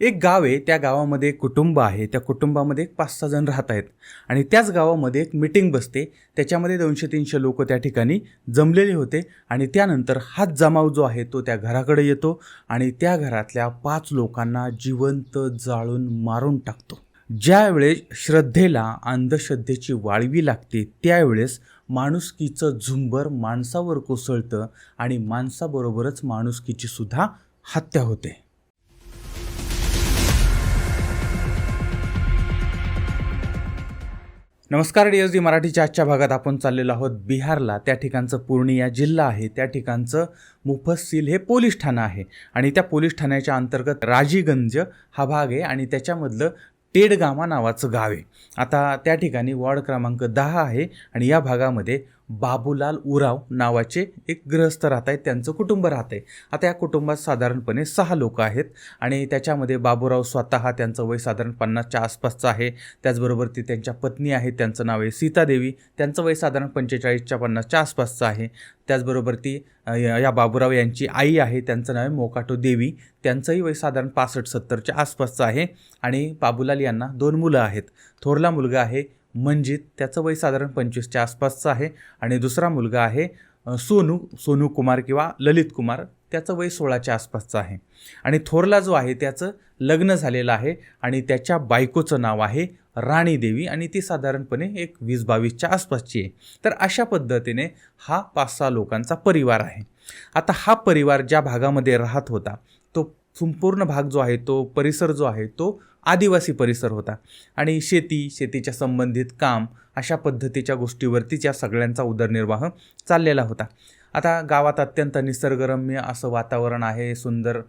एक गाव आहे त्या गावामध्ये एक कुटुंब आहे त्या कुटुंबामध्ये एक पाच सहा जण राहत आहेत. आणि त्याच गावामध्ये एक मिटिंग बसते. त्याच्यामध्ये दोनशे तीनशे लोक त्या ठिकाणी जमलेले होते. आणि त्यानंतर हाच जमाव जो आहे तो त्या घराकडे येतो आणि त्या घरातल्या पाच लोकांना जिवंत जाळून मारून टाकतो. ज्यावेळेस श्रद्धेला अंधश्रद्धेची वाळवी लागते त्यावेळेस माणुसकीचं झुंबर माणसावर कोसळतं आणि माणसाबरोबरच माणुसकीची सुद्धा हत्या होते. नमस्कार डी एस डी मराठीच्या आजच्या भागात आपण चाललेलो आहोत बिहारला. त्या ठिकाणचं पूर्णिया जिल्हा आहे. त्या ठिकाणचं मुफस्सिल हे पोलीस ठाणं आहे. आणि त्या पोलीस ठाण्याच्या अंतर्गत राजीगंज हा भाग आहे आणि त्याच्यामधलं टेडगामा नावाचं गाव आहे. आता त्या ठिकाणी वॉर्ड क्रमांक दहा आहे आणि या भागामध्ये बाबूलाल उराव नावाचे एक गृहस्थ राहत आहेत त्यांचं कुटुंब राहत आहे आता या कुटुंबात साधारणपणे सहा लोक आहेत आणि त्याच्यामध्ये बाबूराव स्वतः त्यांचं वय साधारण पन्नासच्या आसपासचं आहे. त्याचबरोबर ती त्यांच्या पत्नी आहे त्यांचं नाव आहे सीतादेवी त्यांचं वय साधारण पंचेचाळीसच्या पन्नासच्या आसपासचं आहे. त्याचबरोबर ती या या बाबूराव यांची आई आहे त्यांचं नाव आहे मोकाटो देवी. त्यांचंही वय साधारण पासष्ट सत्तरच्या आसपासचं आहे आणि बाबूलाल यांना दोन मुलं आहेत. थोरला मुलगा आहे म्हणजे त्याचं वय साधारण पंचवीसच्या आसपासचं आहे. आणि दुसरा मुलगा आहे सोनू सोनू कुमार किंवा ललित कुमार. त्याचं वय सोळाच्या आसपासचं आहे. आणि थोरला जो आहे त्याचं लग्न झालेलं आहे आणि त्याच्या बायकोचं नाव आहे राणी देवी आणि ती साधारणपणे एक वीस बावीसच्या आसपासची आहे. तर अशा पद्धतीने हा पाच सहा लोकांचा परिवार आहे. आता हा परिवार ज्या भागामध्ये राहत होता तो संपूर्ण भाग जो आहे तो परिसर जो आहे तो आदिवासी परिसर होता. आणि शेती शेतीच्या संबंधित काम अशा पद्धतीच्या गोष्टीवरतीच या सगळ्यांचा उदरनिर्वाह चाललेला होता. आता गावात अत्यंत निसर्गरम्य असं वातावरण आहे सुंदर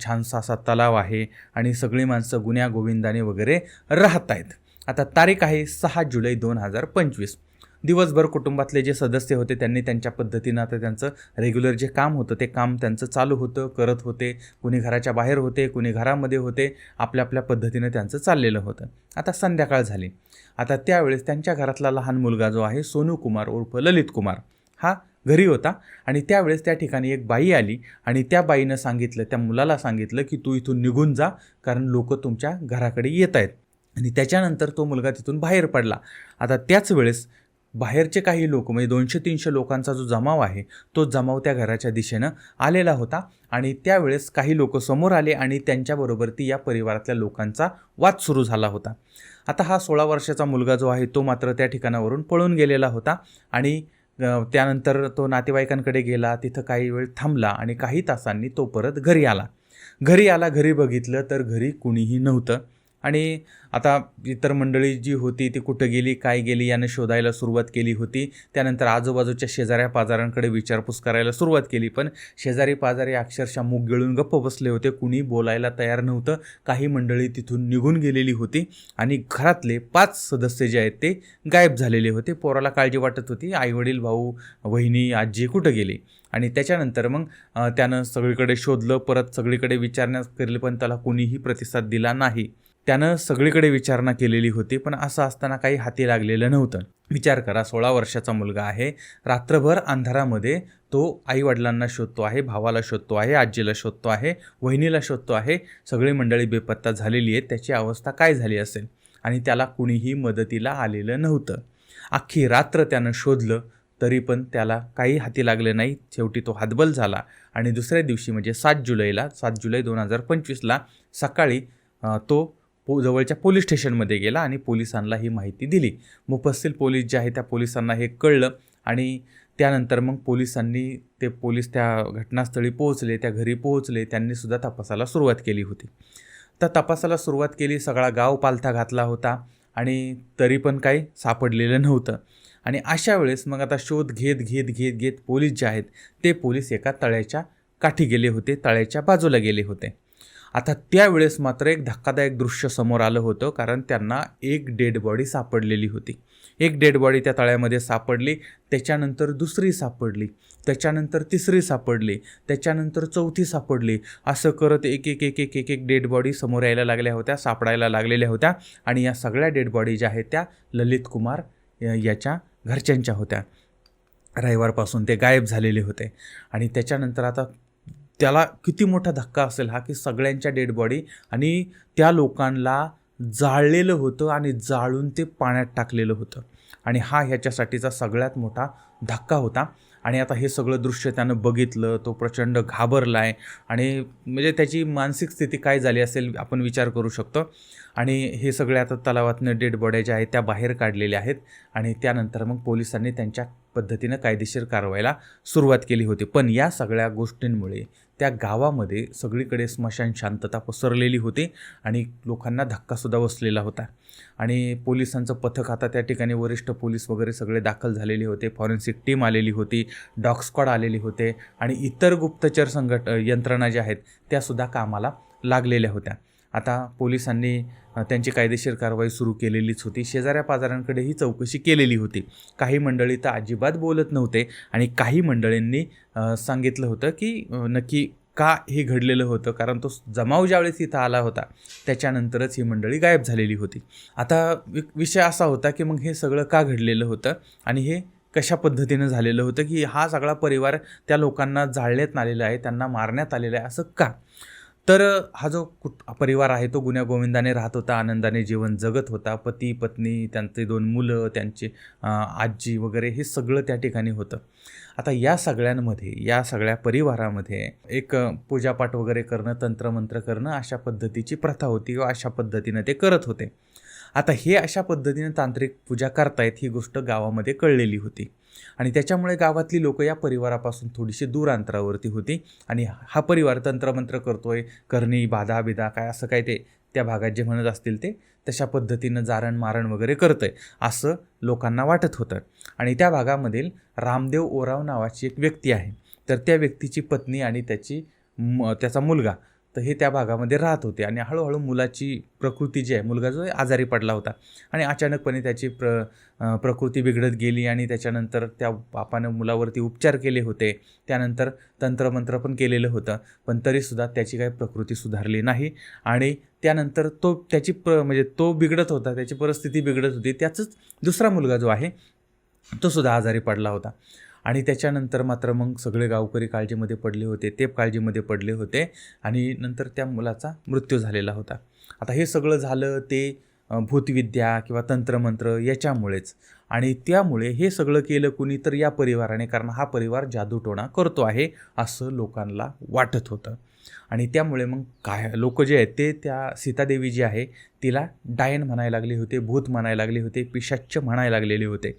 छानसा असा तलाव आहे आणि सगळी माणसं गुन्ह्या गोविंदाने वगैरे राहत आहेत. आता तारीख आहे सहा जुलै दोन हजार पंचवीस. दिवसभर कुटुंबातले जे सदस्य होते त्यांनी त्यांच्या पद्धतीनं आता त्यांचं रेग्युलर जे काम होतं ते काम त्यांचं चालू होतं करत होते. कुणी घराच्या बाहेर होते कुणी घरामध्ये होते. आपल्या आपल्या पद्धतीनं त्यांचं चाललेलं होतं. आता संध्याकाळ झाली. आता त्यावेळेस त्यांच्या घरातला लहान मुलगा जो आहे सोनू कुमार उर्फ ललित कुमार हा घरी होता. आणि त्यावेळेस त्या ठिकाणी एक बाई आली आणि त्या बाईनं सांगितलं त्या मुलाला सांगितलं की तू इथून निघून जा कारण लोक तुमच्या घराकडे येत आहेत आणि त्याच्यानंतर तो मुलगा तिथून बाहेर पडला. आता त्याच वेळेस बाहेरचे काही लोक म्हणजे दोनशे तीनशे लोकांचा जो जमाव आहे तो जमाव त्या घराच्या दिशेनं आलेला होता. आणि त्यावेळेस काही लोक समोर आले आणि त्यांच्याबरोबर ती या परिवारातल्या लोकांचा वाद सुरू झाला होता. आता हा सोळा वर्षाचा मुलगा जो आहे तो मात्र त्या ठिकाणावरून पळून गेलेला होता. आणि त्यानंतर तो नातेवाईकांकडे गेला तिथं काही वेळ थांबला आणि काही तासांनी तो परत घरी आला. घरी आला घरी बघितलं तर घरी कुणीही नव्हतं. आणि आता इतर मंडळी जी होती ती कुठं गेली काय गेली यानं शोधायला सुरुवात केली होती. त्यानंतर आजूबाजूच्या शेजाऱ्या पाजारांकडे विचारपूस करायला सुरुवात केली. पण शेजारी पाजारी अक्षरशः मूग गिळून गप्प बसले होते. कुणी बोलायला तयार नव्हतं. काही मंडळी तिथून निघून गेलेली होती आणि घरातले पाच सदस्य जे आहेत ते गायब झालेले होते. पोराला काळजी वाटत होती. आईवडील भाऊ वहिनी आजी कुठं गेली? आणि त्याच्यानंतर मग त्यानं सगळीकडे शोधलं. परत सगळीकडे विचारण्यास केले पण त्याला कोणीही प्रतिसाद दिला नाही. त्यानं सगळीकडे विचारणा केलेली होती पण असं असताना काही हाती लागलेलं नव्हतं. विचार करा सोळा वर्षाचा मुलगा आहे. रात्रभर अंधारामध्ये तो आईवडिलांना शोधतो आहे भावाला शोधतो आहे आजीला शोधतो आहे वहिनीला शोधतो आहे. सगळी मंडळी बेपत्ता झालेली आहे त्याची अवस्था काय झाली असेल? आणि त्याला कुणीही मदतीला आलेलं नव्हतं. अख्खी रात्र त्यानं शोधलं तरी पण त्याला काही हाती लागले नाही. शेवटी तो हातबल झाला. आणि दुसऱ्या दिवशी म्हणजे सात जुलैला सात जुलै दोन हजार पंचवीसला सकाळी तो पो जवळच्या पोलीस स्टेशनमध्ये गेला आणि पोलिसांना ही माहिती दिली. मुफस्सिल पोलीस जे आहे त्या पोलिसांना हे कळलं आणि त्यानंतर मग पोलिसांनी ते पोलीस त्या घटनास्थळी पोहोचले त्या घरी पोहोचले त्यांनीसुद्धा तपासाला सुरुवात केली होती. तर तपासाला सुरुवात केली सगळा गाव पालथा घातला होता आणि तरी पण काही सापडलेलं नव्हतं. आणि अशा वेळेस मग आता शोध घेत घेत घेत घेत पोलीस जे आहेत ते पोलीस एका तळ्याच्या काठी गेले होते तळ्याच्या बाजूला गेले होते. आता त्यावेळेस मात्र एक धक्कादायक दृश्य समोर आलं होतं कारण त्यांना एक डेड बॉडी सापडलेली होती. एक डेड बॉडी त्या तळ्यामध्ये सापडली त्याच्यानंतर दुसरी सापडली त्याच्यानंतर तिसरी सापडली त्याच्यानंतर चौथी सापडली. असं करत एक एक एक एक एक एक डेड बॉडी समोर यायला लागल्या होत्या सापडायला लागलेल्या होत्या आणि या सगळ्या डेड बॉडी ज्या आहेत त्या ललित कुमार याच्या घरच्यांच्या होत्या. रविवारपासून ते गायब झालेले होते आणि त्याच्यानंतर आता त्याला किती मोठा धक्का असेल हा की सगळ्यांच्या डेड बॉडी आणि त्या लोकांना जाळलेलं होतं आणि जाळून ते पाण्यात टाकलेलं होतं. आणि हा ह्याच्यासाठीचा सगळ्यात मोठा धक्का होता. आणि आता हे सगळं दृश्य त्यानं बघितलं तो प्रचंड घाबरला आहे आणि म्हणजे त्याची मानसिक स्थिती काय झाली असेल आपण विचार करू शकतो. आणि हे सगळे आता तलावातनं डेड बॉड्या ज्या आहेत त्या बाहेर काढलेल्या आहेत आणि त्यानंतर मग पोलिसांनी त्यांच्या पद्धतीनं कायदेशीर कारवाईला सुरुवात केली होती. पण या सगळ्या गोष्टींमुळे त्या गावामध्ये सगळीकडे स्मशान शांतता पसरलेली होती आणि लोकांना धक्कासुद्धा बसलेला होता. आणि पोलिसांचं पथक आता त्या ठिकाणी वरिष्ठ पोलीस वगैरे सगळे दाखल झालेले होते. फॉरेन्सिक टीम आलेली होती डॉग स्क्वॉड आलेली होते आणि इतर गुप्तचर संघट यंत्रणा ज्या आहेत त्यासुद्धा कामाला लागलेल्या होत्या. आता पोलिसांनी त्यांची कायदेशीर कारवाई सुरू केलेलीच होती. शेजाऱ्या पाजाऱ्यांकडे ही चौकशी केलेली होती. काही मंडळी तर अजिबात बोलत नव्हते आणि काही मंडळींनी सांगितलं होतं की नक्की का हे घडलेलं होतं? कारण तो जमाव ज्यावेळेस इथं आला होता त्याच्यानंतरच ही मंडळी गायब झालेली होती. आता वि- विषय असा होता की मग हे सगळं का घडलेलं होतं? आणि हे कशा पद्धतीनं झालेलं होतं की हा सगळा परिवार त्या लोकांना जाळण्यात आलेला आहे त्यांना मारण्यात आलेलं आहे असं का? तर हा जो कुट परिवार आहे तो गुण्यागोविंदाने राहत होता आनंदाने जीवन जगत होता. पती पत्नी त्यांचे दोन मुलं त्यांचे आजी वगैरे हे सगळं त्या ठिकाणी होतं. आता या सगळ्यांमध्ये या सगळ्या परिवारामध्ये एक पूजापाठ वगैरे करणं तंत्रमंत्र करणं अशा पद्धतीची प्रथा होती किंवा अशा पद्धतीनं ते करत होते. आता हे अशा पद्धतीने तांत्रिक पूजा करतायत ही गोष्ट गावामध्ये कळलेली होती. आणि त्याच्यामुळे गावातली लोक या परिवारापासून थोडीशी दूर अंतरावरती होती. आणि हा परिवार तंत्रमंत्र करतोय करणी बाधा बिधा काय असं काय ते त्या भागात जे म्हणत असतील ते तशा पद्धतीनं जारण मारण वगैरे करतंय असं लोकांना वाटत होतं. आणि त्या भागामधील रामदेव ओराव नावाची एक व्यक्ती आहे. तर त्या व्यक्तीची पत्नी आणि त्याची म त्याचा मुलगा तर हे त्या भागामध्ये राहत होते. आणि हळूहळू मुलाची प्रकृती जी आहे मुलगा जो आजारी पडला होता. आणि अचानकपणे त्याची प्र प्रकृती बिघडत गेली आणि त्याच्यानंतर त्या बापानं मुलावरती उपचार केले होते. त्यानंतर तंत्रमंत्र पण केलेलं होतं. पण तरीसुद्धा त्याची काही प्रकृती सुधारली नाही. आणि त्यानंतर तो त्याची प्र म्हणजे तो बिघडत होता त्याची परिस्थिती बिघडत होती. त्याचंच दुसरा मुलगा जो आहे तो सुद्धा आजारी पडला होता. आणि त्याच्यानंतर मात्र मग सगळे गावकरी काळजीमध्ये पडले होते ते काळजीमध्ये पडले होते आणि नंतर त्या मुलाचा मृत्यू झालेला होता. आता हे सगळं झालं ते भूतविद्या किंवा तंत्रमंत्र याच्यामुळेच आणि त्यामुळे हे सगळं केलं कुणी तर या परिवाराने कारण हा परिवार जादूटोणा करतो आहे असं लोकांना वाटत होतं. आणि त्यामुळे मग काय लोक जे आहेत ते त्या सीतादेवी जी आहे तिला डायन म्हणायला लागले होते भूत म्हणायला लागले होते पिशाच्च म्हणायला लागलेले होते.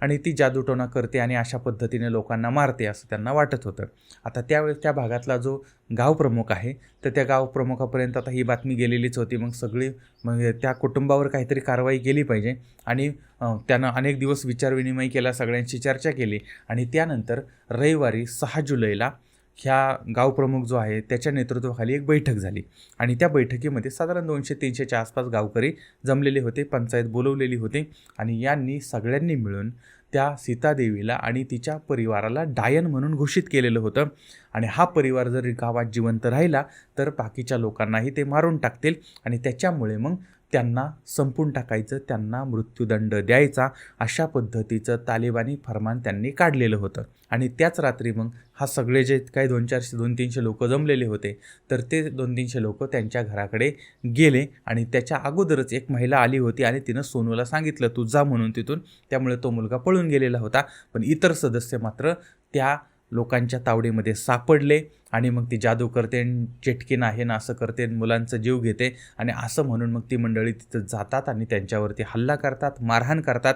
आणि ती जादूटोना करते आणि अशा पद्धतीने लोकांना मारते असं त्यांना वाटत होतं. आता त्यावेळेस त्या भागातला जो गाव प्रमुख आहे तर त्या गाव प्रमुखापर्यंत आता ही बातमी गेलेलीच होती. मग सगळी मग त्या कुटुंबावर काहीतरी कारवाई केली पाहिजे आणि त्यानं अनेक दिवस विचारविनिमय केला सगळ्यांशी चर्चा केली आणि त्यानंतर रविवारी सहा जुलैला ह्या गावप्रमुख जो आहे त्याच्या नेतृत्वाखाली एक बैठक झाली. आणि त्या बैठकीमध्ये साधारण दोनशे तीनशेच्या आसपास गावकरी जमलेले होते पंचायत बोलवलेली होती आणि यांनी सगळ्यांनी मिळून त्या सीतादेवीला आणि तिच्या परिवाराला डायन म्हणून घोषित केलेलं होतं. आणि हा परिवार जर गावात जिवंत राहिला तर बाकीच्या लोकांनाही ते मारून टाकतील आणि त्याच्यामुळे मग त्यांना संपून टाकायचं त्यांना मृत्यूदंड द्यायचा अशा पद्धतीचं तालिबानी फरमान त्यांनी काढलेलं होतं. आणि त्याच रात्री मग हा सगळे जे काही दोन चारशे दोन तीनशे लोक जमलेले होते तर ते दोन तीनशे लोक त्यांच्या घराकडे गेले आणि त्याच्या अगोदरच एक महिला आली होती आणि तिनं सोनूला सांगितलं तू जा म्हणून तिथून. त्यामुळे तो मुलगा पळून गेलेला होता. पण इतर सदस्य मात्र त्या लोकांच्या तावडीमध्ये सापडले आणि मग ती जादू करते न चेटकीन आहे ना असं करते मुलांचं मुलांचा जीव घेते आणि असं म्हणून मग ती मंडळी तिथं जातात आणि त्यांच्यावरती हल्ला करतात मारहाण करतात.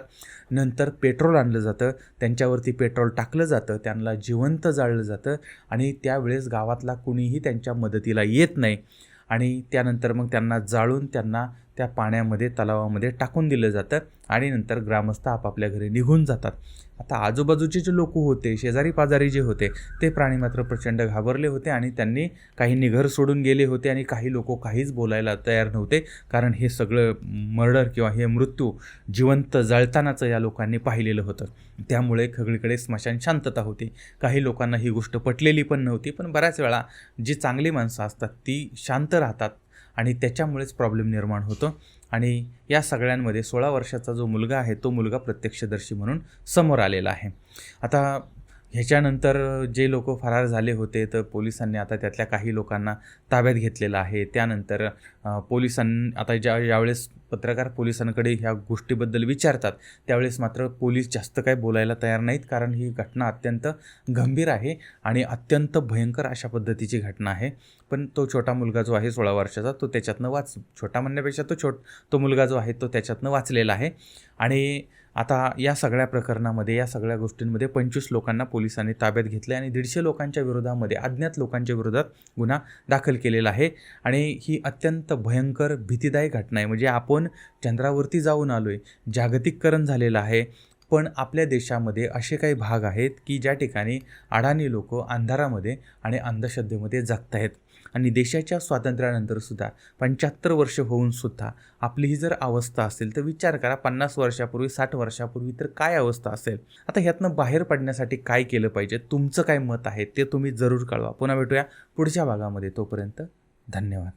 नंतर पेट्रोल आणलं जातं त्यांच्यावरती पेट्रोल टाकलं जातं त्यांना जिवंत जाळलं जातं आणि त्यावेळेस गावातला कुणीही त्यांच्या मदतीला येत नाही. आणि त्यानंतर मग त्यांना जाळून त्यांना त्या पाण्यामध्ये तलावामध्ये टाकून दिलं जातं. आणि नंतर ग्रामस्थ आपापल्या घरी निघून जातात. आता आजूबाजूचे जे लोक होते शेजारी पाजारी जे होते ते प्राणी मात्र प्रचंड घाबरले होते आणि त्यांनी काही निघर सोडून गेले होते आणि काही लोक काहीच बोलायला तयार नव्हते. कारण हे सगळं मर्डर किंवा हे मृत्यू जिवंत जळतानाचं या लोकांनी पाहिलेलं होतं. त्यामुळे सगळीकडे स्मशान शांतता होती. काही लोकांना ही गोष्ट पटलेली पण नव्हती. पण बऱ्याच वेळा जी चांगली माणसं असतात ती शांत राहतात. आणि त्याच्यामुळेच प्रॉब्लेम निर्माण होतो. आणि या सगळ्यांमध्ये सोळा वर्षाचा जो मुलगा आहे तो मुलगा प्रत्यक्षदर्शी म्हणून समोर आलेला आहे. आता ह्याच्यानंतर जे लोक फरार झाले होते तर पोलिसांनी आता त्यातल्या काही लोकांना ताब्यात घेतलेलं आहे. त्यानंतर पोलिसांनी पोलिसां आता ज्या ज्यावेळेस पत्रकार पोलिसांकडे ह्या गोष्टीबद्दल विचारतात त्यावेळेस मात्र पोलीस जास्त काही बोलायला तयार नाहीत कारण ही घटना अत्यंत गंभीर आहे आणि अत्यंत भयंकर अशा पद्धतीची घटना आहे. पण तो छोटा मुलगा जो आहे सोळा वर्षाचा तो त्याच्यातनं वाच छोटा म्हणण्यापेक्षा तो छोट तो मुलगा जो आहे तो त्याच्यातनं वाचलेला आहे. आणि आता या सगळ्या प्रकरणामध्ये या सगळ्या गोष्टींमध्ये पंचवीस लोकांना पोलिसांनी ताब्यात घेतले आणि दीडशे लोकांच्या विरोधामध्ये अज्ञात लोकांच्या विरोधात गुन्हा दाखल केलेला आहे. आणि ही अत्यंत भयंकर भीतीदायक घटना आहे. म्हणजे आपण चंद्रावरती जाऊन आलो आहे जागतिककरण झालेलं आहे. पण आपल्या देशामध्ये असे काही भाग आहेत की ज्या ठिकाणी अडाणी लोक अंधारामध्ये आणि अंधश्रद्धेमध्ये जगत आहेत आणि देशाच्या स्वातंत्र्यानंतर सुद्धा पंच्याहत्तर वर्ष होऊन सुद्धा आपली ही जर अवस्था असेल तर विचार करा पन्नास वर्षापूर्वी साठ वर्षापूर्वी तर काय अवस्था असेल? आता ह्यातनं बाहेर पडण्यासाठी काय केलं पाहिजे? तुमचं काय मत आहे ते तुम्ही जरूर कळवा. पुन्हा भेटूया पुढच्या भागामध्ये. तोपर्यंत धन्यवाद.